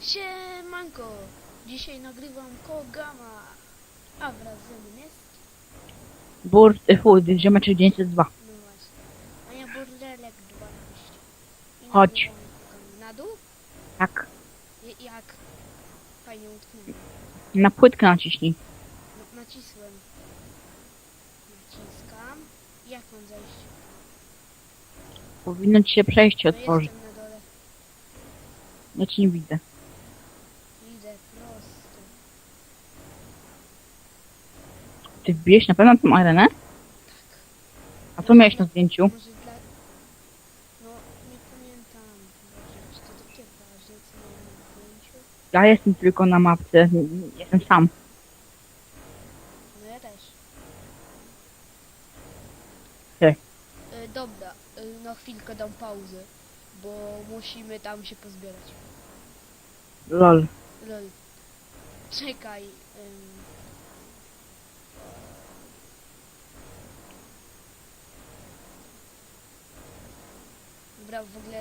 Siemanko! Dzisiaj nagrywam Kogama, a wraz ze mną jest, Bur, y, fuj, ziomeczek 902. no właśnie, a ja Bordelek 12. I Chodź. nagrywam. Na dół? Tak. I, jak? Fajnie utknąłem. Na płytkę naciśnij. No, nacisłem. Naciskam. Jak mam zejść? Powinno ci się przejście No otworzyć. jestem na dole. Ja ci nie widzę. Prosto. Ty wbiłeś na pewno tą arenę? A co miałeś na zdjęciu? Może dla... No, nie pamiętam. Boże, czy to takie ważne, co miałem na zdjęciu? Ja jestem tylko na mapce. Jestem sam. No ja też. Hej. Y, dobra, y, na chwilkę dam pauzę, bo musimy tam się pozbierać. Lol. Czekaj. ym. Dobra, w ogóle